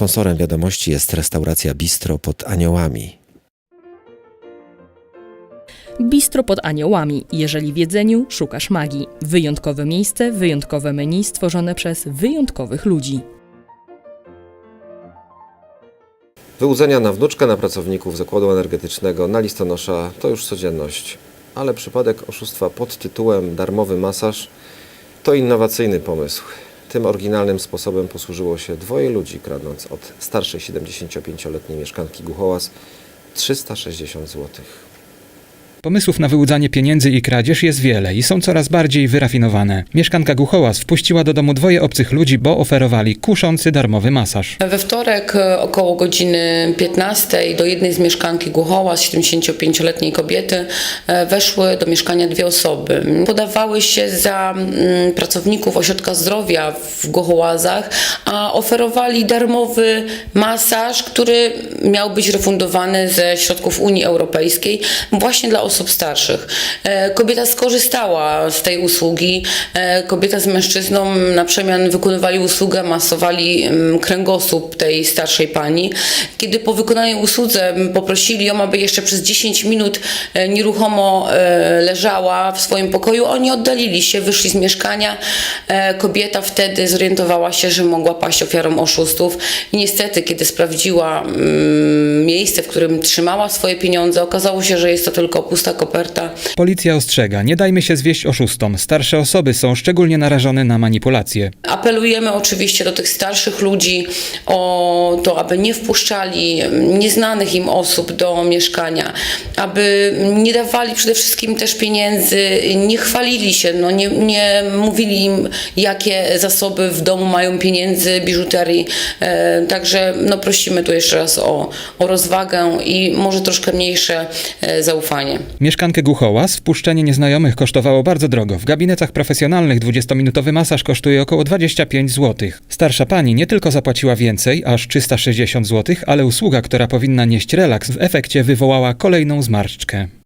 Sponsorem wiadomości jest restauracja Bistro pod Aniołami. Bistro pod aniołami. Jeżeli w jedzeniu szukasz magii. Wyjątkowe miejsce, wyjątkowe menu stworzone przez wyjątkowych ludzi. Wyłudzenia na wnuczkę, na pracowników zakładu energetycznego, na listonosza to już codzienność. Ale przypadek oszustwa pod tytułem darmowy masaż to innowacyjny pomysł. Tym oryginalnym sposobem posłużyło się dwoje ludzi, kradnąc od starszej 75-letniej mieszkanki Guchołas 360 złotych. Pomysłów na wyłudzanie pieniędzy i kradzież jest wiele i są coraz bardziej wyrafinowane. Mieszkanka Guchołas wpuściła do domu dwoje obcych ludzi, bo oferowali kuszący darmowy masaż. We wtorek e, około godziny 15 do jednej z mieszkanki Głuchoła, z 75-letniej kobiety, e, weszły do mieszkania dwie osoby. Podawały się za mm, pracowników ośrodka zdrowia w Głuchołazach, oferowali darmowy masaż, który miał być refundowany ze środków Unii Europejskiej właśnie dla osób starszych. E, Kobieta skorzystała z tej usługi. E, Kobieta z mężczyzną na przemian wykonywali usługę, masowali mm, kręgosłup tej starszej pani. Kiedy po wykonaniu usłudze mm, poprosili ją, aby jeszcze przez 10 minut e, nieruchomo leżała w swoim pokoju, oni oddalili się, wyszli z mieszkania. Kobieta wtedy zorientowała się, że mogła paść ofiarą oszustów i niestety, kiedy sprawdziła mm, miejsce, w którym trzymała swoje pieniądze, okazało się, że jest to tylko pusta koperta. Policja ostrzega, nie dajmy się zwieść oszustom. Starsze osoby są szczególnie narażone na manipulacje. Apelujemy oczywiście do tych starszych ludzi o to, aby nie wpuszczali nieznanych im osób do mieszkania, aby nie dawali przede wszystkim też pieniędzy, nie chwalili się, no nie, nie mówili im, jakie zasoby w domu mają pieniędzy, biżuterii. E, także no, prosimy tu jeszcze raz o, o rozwagę i może troszkę mniejsze e, zaufanie. Mieszkankę Guchołas wpuszczenie nieznajomych kosztowało bardzo drogo. W gabinetach profesjonalnych 20-minutowy masaż kosztuje około 25 zł. Starsza pani nie tylko zapłaciła więcej, aż 360 zł, ale usługa, która powinna nieść relaks, w efekcie wywołała kolejną zmarszczkę.